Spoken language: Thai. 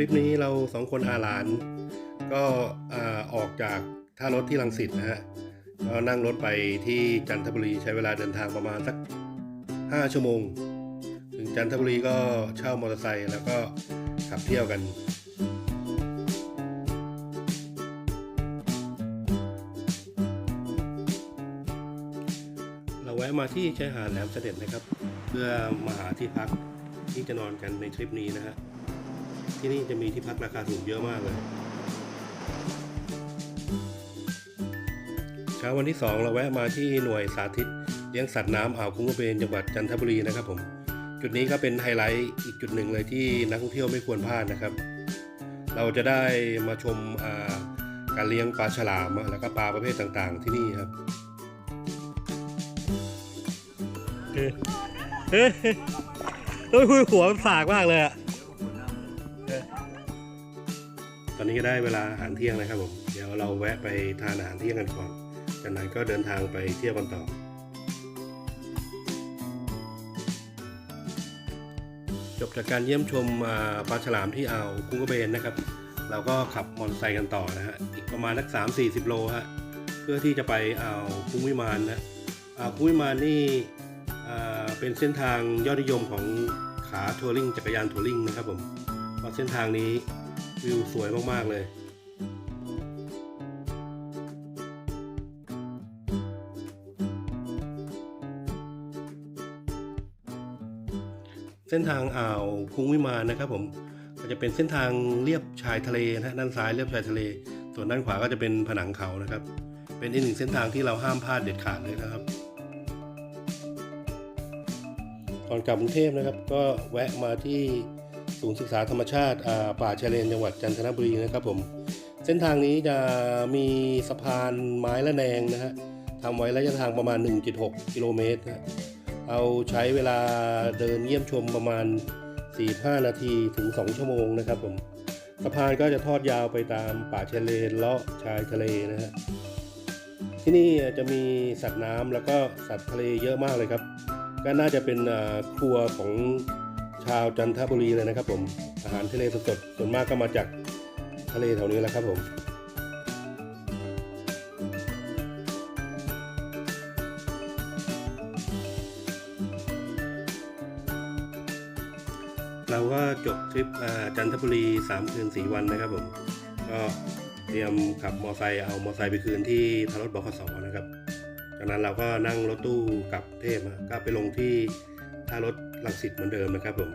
ริปนี้เราสองคนอาหลาน ก็ออกจากท่ารถที่ลังสิตนะฮะก็นั่งรถไปที่จันทบุรีใช้เวลาเดินทางประมาณสัก 5 ชั่วโมง ถึงจันทบุรีก็เช่ามอเตอร์ไซค์แล้วก็ขับเที่ยวกันเราแวะมาที่ชายหาดแหลมเสด็จนะครับ เพื่อมาหาที่พักที่จะนอนกันในทริปนี้นะฮะ ที่นี่จะมีที่พักราคาถูกเยอะมากเลย เช้าวันที่ 2 เราแวะมาที่หน่วยสาธิต เลี้ยงสัตว์น้ำอ่าวคุ้งกระเบนจังหวัดจันทบุรีนะครับผม จุดนี้ก็เป็นไฮไลท์อีกจุดหนึ่งเลยที่นักท่องเที่ยวไม่ควรพลาดนะครับ เราจะได้มาชมาการเลี้ยงปลาฉลามแล้วก็ปลาประเภทต่างๆ ที่นี่ครับเฮ้ยเฮ้ยเฮ้ยหัวมันสากมากเลยอะ ตอนนี้ก็ได้เวลาอาหารเที่ยงแล้วครับผมเดี๋ยวเราแวะไปทานอาหารเที่ยงกันก่อนจากนั้นก็เดินทางไปเที่ยวกันต่อ จบจากการเยี่ยมชมปลาฉลามที่อ่าวกุ้งกระเบนนะครับ เราก็ขับมอเตอร์ไซค์กันต่อนะฮะอีกประมาณสักสามสี่สิบโลฮะเพื่อที่จะไปอ่าวกุ้งวิมานนะอ่าวกุ้งวิมานนี่เป็นเส้นทางยอดนิยมของขาทัวริงจักรยานทัวริงนะครับผม เพราะเส้นทางนี้วิวสวยมาก ๆ เลยเส้นทางอ่าวคุ้งวิมานนะครับผมก็จะเป็นเส้นทางเรียบชายทะเลนะฮะด้านซ้ายเรียบชายทะเล ส่วนด้านขวาก็จะเป็นผนังเขานะครับ เป็นอีกหนึ่งเส้นทางที่เราห้ามพลาดเด็ดขาดเลยนะครับก่อนกลับกรุงเทพนะครับ ก็แวะมาที่ ศูนย์ศึกษาธรรมชาติป่าชายเลนจังหวัดจันทบุรีนะครับผมเส้นทางนี้จะมีสะพานไม้ละแนงนะฮะทำไว้ระยะทางประมาณ 1.6 กิโลเมตรนะเอาใช้เวลาเดินเยี่ยมชมประมาณ 45 นาทีถึง 2 ชั่วโมงนะครับผมสะพานก็จะทอดยาวไปตามป่าชายเลนเลาะชายทะเลนะฮะที่นี่จะมีสัตว์น้ำแล้วก็สัตว์ทะเลเยอะมากเลยครับ ก็น่าจะเป็นครัวของ ชาวจันทบุรีเลยนะครับ ผมอาหารทะเลสดๆส่วนมากก็มาจากทะเลแถวนี้แหละครับผมเราก็จบทริปจันทบุรี 3 คืน 4 วันนะครับผม ก็เตรียมขับมอไซค์เอามอไซค์ไปคืนที่ทารถบขสนะครับ จากนั้นเราก็นั่งรถตู้กลับเทพก็ไปลงที่ท่ารถ ลังสิตเหมือนเดิมนะครับผม